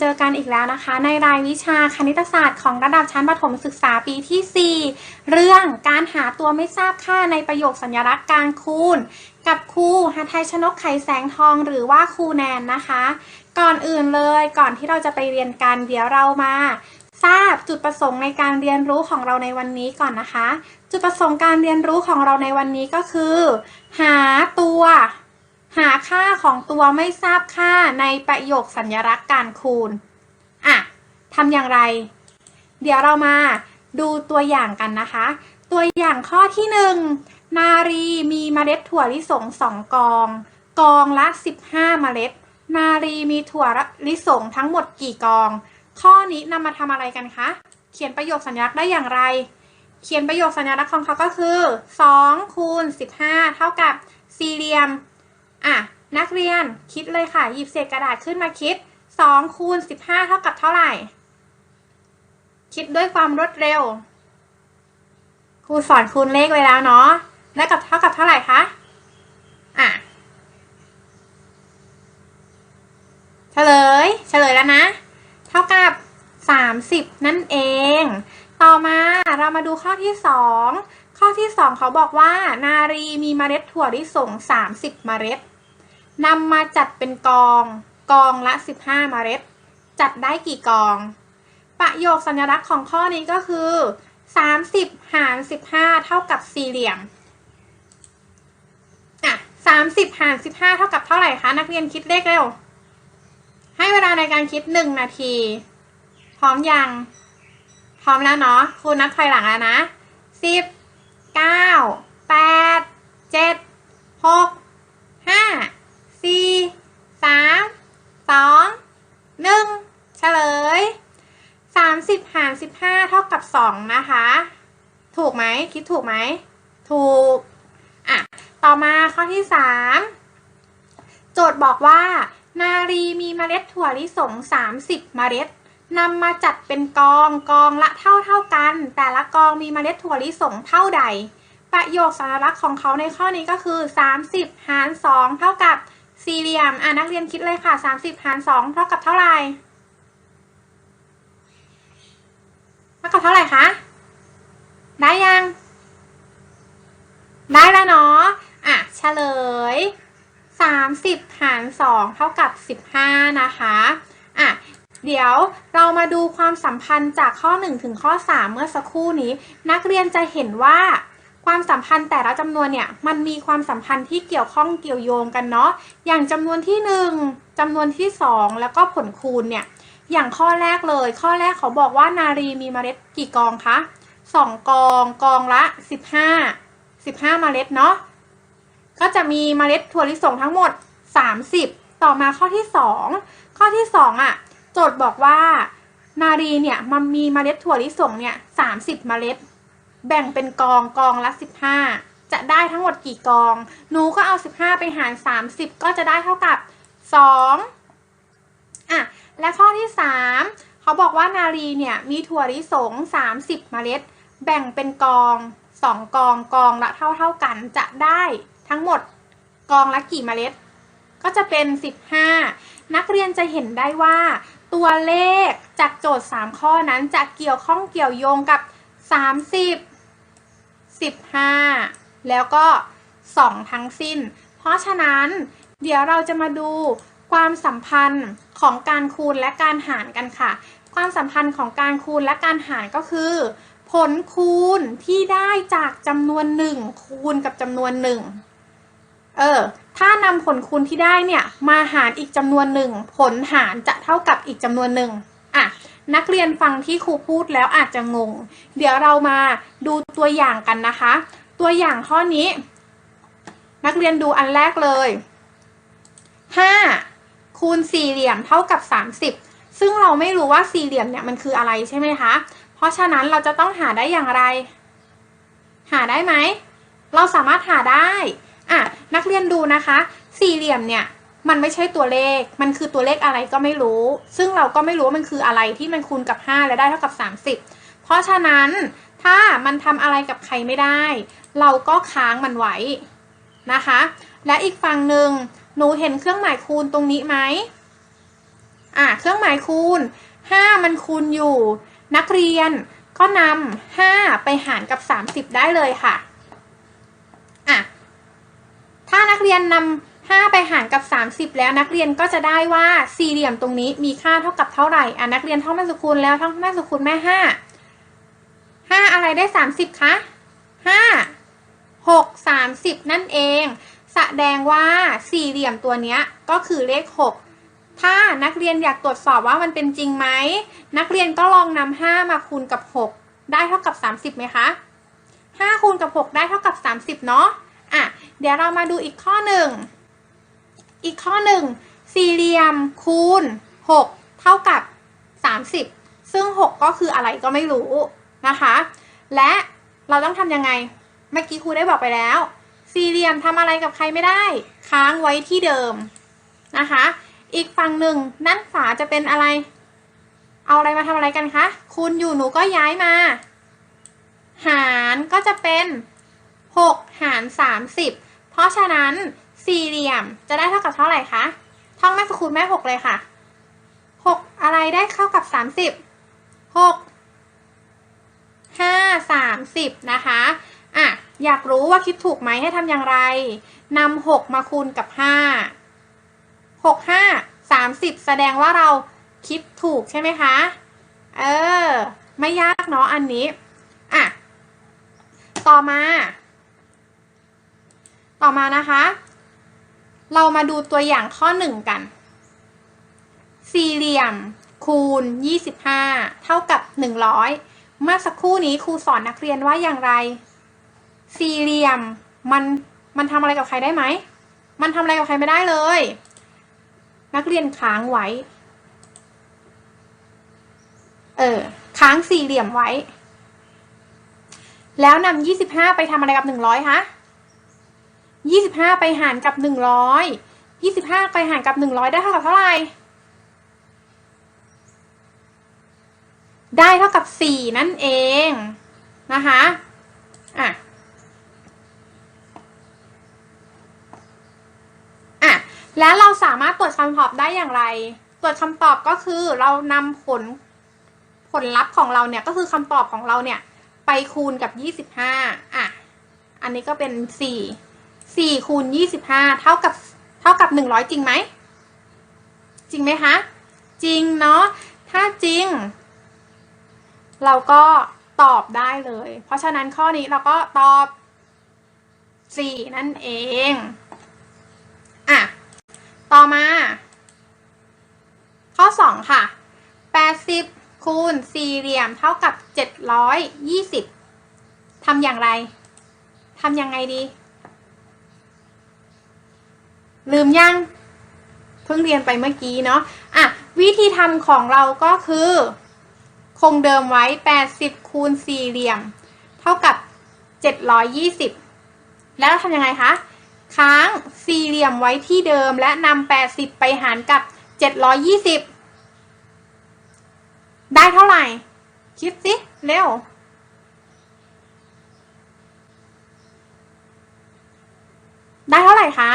เจอกันอีกแล้วนะคะ ในรายวิชาคณิตศาสตร์ของระดับชั้นประถมศึกษาปีที่ 4 เรื่องการหาตัวไม่ทราบค่าในประโยคสัญลักษณ์การคูณ กับครูหาไทยชนกไข่แสงทองหรือว่าครูแนนนะคะ ก่อนอื่นเลยก่อนที่เราจะไปเรียนกันเดี๋ยวเรามาทราบจุดประสงค์ในการเรียนรู้ของเราในวันนี้ก่อนนะคะ จุดประสงค์การเรียนรู้ของเราในวันนี้ก็คือ หาตัว หาค่าของตัวไม่ทราบค่าในประโยคสัญลักษณ์การคูณ อะทำอย่างไร เดี๋ยวเรามาดูตัวอย่างกันนะคะ ตัวอย่างข้อที่หนึ่งนารีมีเมล็ดถั่วลิสงสองกอง กองละ 15 เมล็ด นารีมีถั่วลิสงทั้งหมดกี่กอง ข้อนี้นำมาทำอะไรกันคะ เขียนประโยคสัญลักษณ์ได้อย่างไร เขียนประโยคสัญลักษณ์ของเขาก็คือ2คูณ15 เท่ากับสี่เหลี่ยม อะนักเรียนคิดเลยค่ะ หยิบเศษกระดาษขึ้นมาคิด2คูณ15 เท่ากับเท่าไหร่ คิดด้วยความรวดเร็ว ครูสอนคูณเลขไว้แล้วเนาะแล้กับเท่ากับเท่าไหร่คะ อะเฉลย เฉลยแล้วนะ เท่ากับ 30 นั่นเอง ต่อมาเรามาดูข้อที่ 2 ข้อที่ 2 เขาบอกว่า นารีมีเมล็ด ถั่วลิสง 30 เมล็ดนำมาจัดเป็นกอง กองละ 15 เมล็ด จัดได้กี่กอง ประโยคสัญลักษณ์ของข้อนี้ก็คือ 30 หาร 15 เท่ากับสี่เหลี่ยมอะ30 หาร 15 เท่ากับเท่าไหร่คะนักเรียนคิดเลขเร็ว ให้เวลาในการคิด 1 นาที พร้อมยัง พร้อมแล้วเนาะครูนับถอยหลังแล้วนะสิบเก้าแปดเจ็ด หกห้าสี่สามสองหนึ่งเฉลยสามสิบหารสิบห้าเท่ากับสองนะคะ ถูกไหมคิดถูกไหม ถูก อะ ต่อมาข้อที่สามโจทย์บอกว่า นารีมีเมล็ดถั่วลิสง30เมล็ดนำมาจัดเป็นกองกองละเท่าเท่ากัน แต่ละกองมีเมล็ดถั่วลิสงเท่าใด ประโยคสัญลักษณ์ของเขาในข้อนี้ก็คือ 30 หาร 2 เท่ากับสี่เหลี่ยม อะนักเรียนคิดเลยค่ะ 30 หาร 2 เท่ากับเท่าไหร่ เท่ากับเท่าไหร่คะ ได้ยัง ได้แล้วเนาะ อะเฉลย 30 หาร 2 เท่ากับ 15 นะคะ อะเดี๋ยวเรามาดูความสัมพันธ์จากข้อ 1 ถึงข้อ 3 เมื่อสักครู่นี้ นักเรียนจะเห็นว่า ความสัมพันธ์แต่ละจำนวนเนี่ยมันมีความสัมพันธ์ที่เกี่ยวข้องเกี่ยวโยงกันเนาะอย่างจำนวนที่ 1จำนวนที่ 2 แล้วก็ผลคูณเนี่ยอย่างข้อแรกเลย ข้อแรกเขาบอกว่านารีมีเมล็ดกี่กองคะ2 กองกองละ 15 15 เมล็ดเนาะก็จะมีเมล็ดถั่วลิสงทั้งหมด 30 ต่อมาข้อที่ 2 ข้อที่ 2อะโจทย์บอกว่า นารีเนี่ยมันมีเมล็ดถั่วลิสงเนี่ย30 เมล็ด แบ่งเป็นกองกองละ 15 จะได้ทั้งหมดกี่กอง หนูก็เอา 15 ไปหาร 30 ก็จะได้เท่ากับ 2อะและข้อที่ 3 เขาบอกว่านารีเนี่ยมีถั่วลิสง 30 เมล็ด แบ่งเป็นกอง 2 กองกองละเท่าเท่ากัน จะได้ทั้งหมดกองละกี่เมล็ด ก็จะเป็น 15 นักเรียนจะเห็นได้ว่าตัวเลขจากโจทย์ 3 ข้อนั้นจะเกี่ยวข้องเกี่ยวโยงกับ 30 15 แล้วก็ 2 ทั้งสิ้น เพราะฉะนั้นเดี๋ยวเราจะมาดูความสัมพันธ์ของการคูณและการหารกันค่ะ ความสัมพันธ์ของการคูณและการหารก็คือ ผลคูณที่ได้จากจำนวนหนึ่งคูณกับจำนวนหนึ่งเออ ถ้านำผลคูณที่ได้เนี่ยมาหารอีกจำนวนหนึ่งผลหารจะเท่ากับอีกจำนวนหนึ่งอะ นักเรียนฟังที่ครูพูดแล้วอาจจะงง เดี๋ยวเรามาดูตัวอย่างกันนะคะ ตัวอย่างข้อนี้ นักเรียนดูอันแรกเลย 5 คูณสี่เหลี่ยมเท่ากับ 30 ซึ่งเราไม่รู้ว่าสี่เหลี่ยมเนี่ยมันคืออะไรใช่ไหมคะ เพราะฉะนั้นเราจะต้องหาได้อย่างไร หาได้ไหม เราสามารถหาได้อะนักเรียนดูนะคะ สี่เหลี่ยมเนี่ย มันไม่ใช่ตัวเลข มันคือตัวเลขอะไรก็ไม่รู้ ซึ่งเราก็ไม่รู้ว่ามันคืออะไรที่มันคูณกับ 5 และได้เท่ากับ 30 เพราะฉะนั้นถ้ามันทำอะไรกับใครไม่ได้ เราก็ค้างมันไว้นะคะ และอีกฝั่งหนึ่งหนูเห็นเครื่องหมายคูณตรงนี้ไหมอะเครื่องหมายคูณ 5 มันคูณอยู่ นักเรียนก็นำ5ไปหารกับ 30 ได้เลยค่ะอะถ้านักเรียนนำ 5 ไปหารกับ 30 แล้วนักเรียนก็จะได้ว่าสี่เหลี่ยมตรงนี้มีค่าเท่ากับเท่าไหร่อะนักเรียนท่องแม่สุคูณแล้วท่องแม่สุคูณแม่ 5 5 อะไรได้ 30คะ5 6 30 นั่นเอง แสดงว่าสี่เหลี่ยมตัวเนี้ยก็คือเลข 6 ถ้านักเรียนอยากตรวจสอบว่ามันเป็นจริงไหม นักเรียนก็ลองนำ5มาคูณกับ 6 ได้เท่ากับ 30ไหมคะ5คูณกับ 6 ได้เท่ากับ 30 เนาะอะเดี๋ยวเรามาดูอีกข้อหนึ่ง อีกข้อหนึ่งสี่เหลี่ยมคูณ 6 เท่ากับ 30 ซึ่ง 6 ก็คืออะไรก็ไม่รู้นะคะ และเราต้องทำยังไง เมื่อกี้ครูได้บอกไปแล้ว สี่เหลี่ยมทำอะไรกับใครไม่ได้ ค้างไว้ที่เดิมนะคะ อีกฝั่งหนึ่งด้านขวาจะเป็นอะไร เอาอะไรมาทำอะไรกันคะ คูณอยู่หนูก็ย้ายมา หารก็จะเป็น 6 หาร 30 เพราะฉะนั้น สี่เหลี่ยมจะได้เท่ากับเท่าไหร่คะท่องแม่สคูณแม่6เลยค่ะ6อะไรได้เข้ากับ30 6 5 30นะคะอะอยากรู้ว่าคิดถูกไหมให้ทำอย่างไรนำ6มาคูณกับ5 6 5 30แสดงว่าเราคิดถูกใช่ไหมคะ เออ ไม่ยากเนาะอันนี้ อะ ต่อมา ต่อมานะคะ เรามาดูตัวอย่างข้อหนึ่งกัน สี่เหลี่ยม คูณ 25 เท่ากับ 100 เมื่อสักครู่นี้ครูสอนนักเรียนว่าอย่างไร สี่เหลี่ยมมันมันทำอะไรกับใครได้ไหม มันทำอะไรกับใครไม่ได้เลย นักเรียนค้างไว้ เออ ค้างสี่เหลี่ยมไว้ แล้วนำยี่สิบห้าไปทำอะไรกับหนึ่งร้อยคะ ยี่สิบห้าไปหารกับหนึ่งร้อยยี่สิบห้าไปหารกับหนึ่งร้อยได้เท่ากับเท่าไหร่ ได้เท่ากับสี่นั่นเองนะคะอะอะแล้วเราสามารถตรวจคำตอบได้อย่างไร ตรวจคำตอบก็คือเรานำผลผลลัพธ์ของเราเนี่ยก็คือคำตอบของเราเนี่ยไปคูณกับยี่สิบห้าอะอันนี้ก็เป็นสี่ สี่คูณยี่สิบห้าเท่ากับเท่ากับหนึ่งร้อยจริงไหม จริงไหมคะ จริงเนาะ ถ้าจริง เราก็ตอบได้เลย เพราะฉะนั้นข้อนี้เราก็ตอบสี่นั่นเอง อะ ต่อมา ข้อสองค่ะแปดสิบคูณสี่เหลี่ยมเท่ากับเจ็ดร้อยยี่สิบทำอย่างไร ทำยังไงดี ลืมยัง เพิ่งเรียนไปเมื่อกี้เนาะอะวิธีทำของเราก็คือ คงเดิมไว้ 80 คูณสี่เหลี่ยม เท่ากับ 720 แล้วทำยังไงคะค้างสี่เหลี่ยมไว้ที่เดิมและนำ80 ไปหารกับ 720 ได้เท่าไหร่ คิดสิ เร็ว ได้เท่าไหร่คะ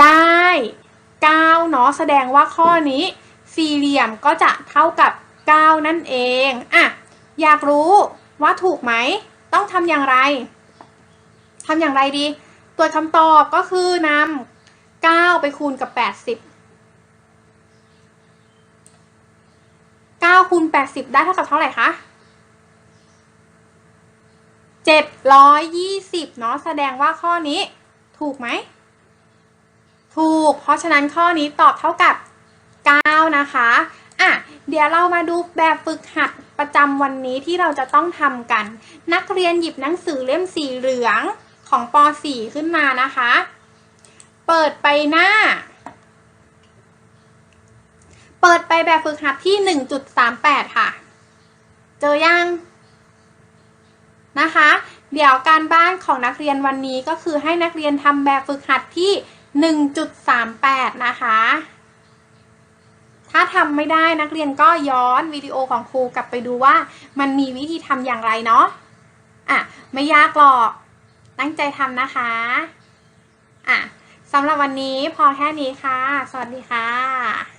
ได้ 9 เนาะแสดงว่าข้อนี้สี่เหลี่ยมก็จะเท่ากับ 9 นั่นเองอะอยากรู้ว่าถูกไหม ต้องทำอย่างไรทำอย่างไรดี ตัวคำตอบก็คือนำ9 ไปคูณกับ 80 9คูณ80 ได้เท่ากับเท่าไหร่คะ 720 เนาะแสดงว่าข้อนี้ถูกไหม ถูก เพราะฉะนั้นข้อนี้ตอบเท่ากับ 9 นะคะอะเดี๋ยวเรามาดูแบบฝึกหัดประจำวันนี้ที่เราจะต้องทำกัน นักเรียนหยิบหนังสือเล่มสีเหลืองของป .4 ขึ้นมานะคะ เปิดไปหน้า เปิดไปแบบฝึกหัดที่ 1.38 ค่ะ เจอยัง นะคะ เดี๋ยวการบ้านของนักเรียนวันนี้ก็คือให้นักเรียนทำแบบฝึกหัดที่ 1.38 นะคะ ถ้าทำไม่ได้นักเรียนก็ย้อนวิดีโอของครูกลับไปดูว่ามันมีวิธีทำอย่างไรเนาะอะไม่ยากหรอก ตั้งใจทำนะคะ อะสำหรับวันนี้พอแค่นี้ค่ะ สวัสดีค่ะ